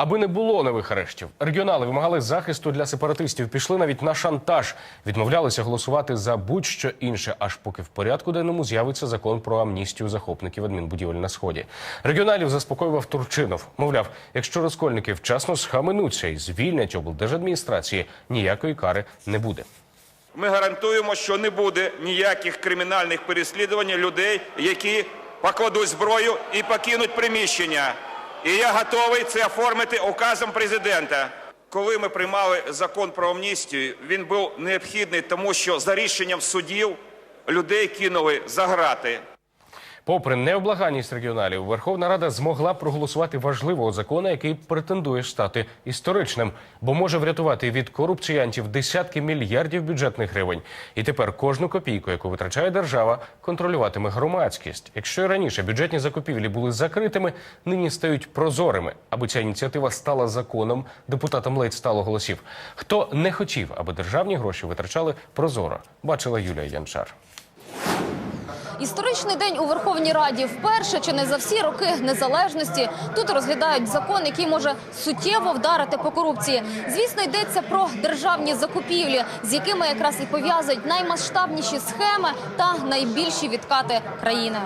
Аби не було нових арештів, регіонали вимагали захисту для сепаратистів. Пішли навіть на шантаж, відмовлялися голосувати за будь-що інше, аж поки в порядку денному з'явиться закон про амністію захопників адмінбудівель на сході. Регіоналів заспокоював Турчинов. Мовляв, якщо розкольники вчасно схаменуться і звільнять облдержадміністрації, ніякої кари не буде. Ми гарантуємо, що не буде ніяких кримінальних переслідувань людей, які покладуть зброю і покинуть приміщення. І я готовий це оформити указом президента. Коли ми приймали закон про амністію, він був необхідний, тому що за рішенням судів людей кинули за грати. Попри необлаганність регіоналів, Верховна Рада змогла проголосувати важливого закону, який претендує стати історичним, бо може врятувати від корупціянтів десятки мільярдів бюджетних гривень. І тепер кожну копійку, яку витрачає держава, контролюватиме громадськість. Якщо і раніше бюджетні закупівлі були закритими, нині стають прозорими. Аби ця ініціатива стала законом, депутатам ледь стало голосів. Хто не хотів, аби державні гроші витрачали прозоро, бачила Юлія Янчар. Історичний день у Верховній Раді вперше чи не за всі роки незалежності тут розглядають закон, який може суттєво вдарити по корупції. Звісно, йдеться про державні закупівлі, з якими якраз і пов'язують наймасштабніші схеми та найбільші відкати країни.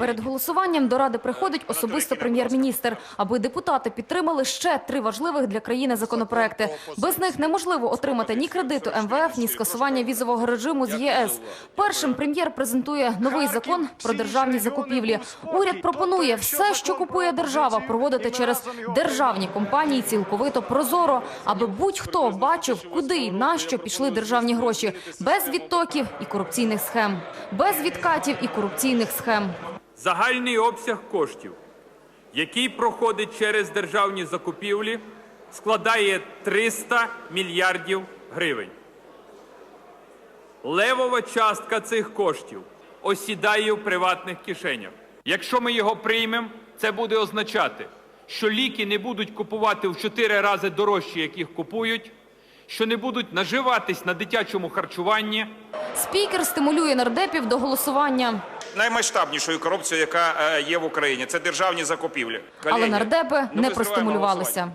Перед голосуванням до ради приходить особисто прем'єр-міністр, аби депутати підтримали ще три важливих для країни законопроекти. Без них неможливо отримати ні кредиту МВФ, ні скасування візового режиму з ЄС. Першим прем'єр презентує новий закон про державні закупівлі. Уряд пропонує все, що купує держава, проводити через державні компанії цілковито прозоро, аби будь-хто бачив, куди і на що пішли державні гроші, без відтоків і корупційних схем, без відкатів і корупційних схем. Загальний обсяг коштів, який проходить через державні закупівлі, складає 300 мільярдів гривень. Левова частка цих коштів осідає в приватних кишенях. Якщо ми його приймемо, це буде означати, що ліки не будуть купувати в 4 рази дорожче, як їх купують, що не будуть наживатись на дитячому харчуванні, Спікер стимулює нардепів до голосування, Наймасштабнішою корупцією, яка е, є в Україні, це державні закупівлі. але нардепи ну, ми не зриваємо простимулювалися.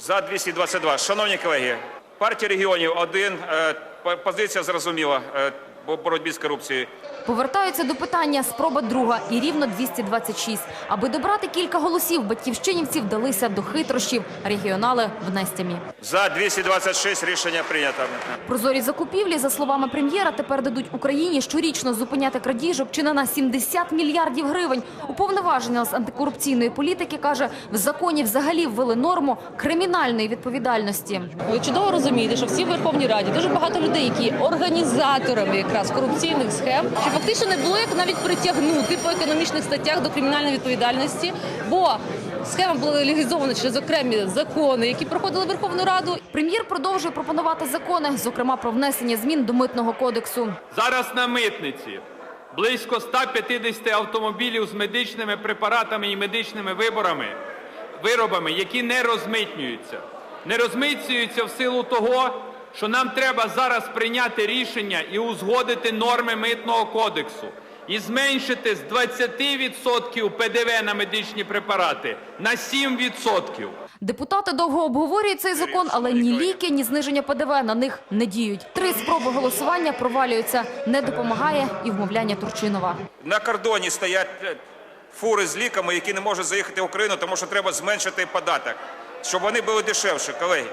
За 222. Шановні колеги, партія регіонів один. е, по- Позиція зрозуміла е, по боротьбі з корупцією. Повертаються до питання спроба друга і рівно 226. Аби добрати кілька голосів, батьківщинівці вдалися до хитрощів. Регіонали в нестямі. За 226 рішення прийнято. Прозорі закупівлі, за словами прем'єра, тепер дадуть Україні щорічно зупиняти крадіжок чи не на 70 мільярдів гривень. Уповноважена з антикорупційної політики каже, в законі взагалі ввели норму кримінальної відповідальності. Ви чудово розумієте, що всі в Верховній Раді дуже багато людей, які організаторами якраз корупційних схем, що фактично не було як навіть притягнути по економічних статтях до кримінальної відповідальності, бо схема була легалізована через окремі закони, які проходили Верховну Раду. Прем'єр продовжує пропонувати закони, зокрема про внесення змін до митного кодексу. Зараз на митниці близько 150 автомобілів з медичними препаратами і медичними виборами, виробами, які не розмитнюються. Не розмитнюються в силу того, що нам треба зараз прийняти рішення і узгодити норми митного кодексу. І зменшити з 20% ПДВ на медичні препарати на 7%. Депутати довго обговорюють цей закон, але ні ліки, ні зниження ПДВ на них не діють. Три спроби голосування провалюються. Не допомагає і вмовляння Турчинова. На кордоні стоять е, фури з ліками, які не можуть заїхати в Україну, тому що треба зменшити податок, щоб вони були дешевші. Колеги,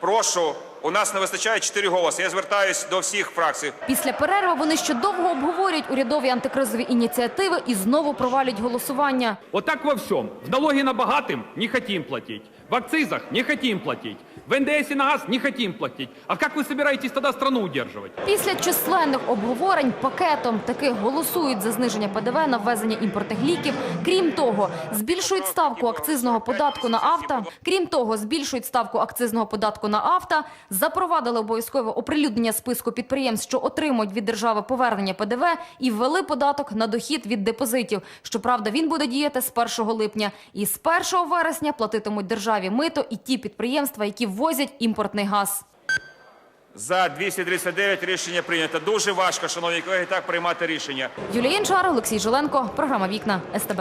прошу, у нас не вистачає 4 голоси. Я звертаюся до всіх фракцій. Після перерви вони ще довго обговорюють урядові антикризові ініціативи і знову провалять голосування. Отак во всьому. В налоги на багатим не хотім платить. В акцизах не хотим платить. В НДС и на газ не хотим платить. А как вы собираетесь тогда страну удерживать? Після численних обговорень пакетом таки голосують за зниження ПДВ на ввезення імпортних ліків. Крім того, збільшують ставку акцизного податку на авто. Крім того, збільшують ставку акцизного податку на авто. Запровадили обов'язкове оприлюднення списку підприємств, що отримують від держави повернення ПДВ, і ввели податок на дохід від депозитів. Щоправда, він буде діяти з 1 липня. І з 1 вересня платитимуть державі мито і ті підприємства, які ввозять імпортний газ. За 239 рішення прийнято. Дуже важко, шановні колеги, так приймати рішення. Юлія Інчар, Олексій Жиленко, програма Вікна СТБ.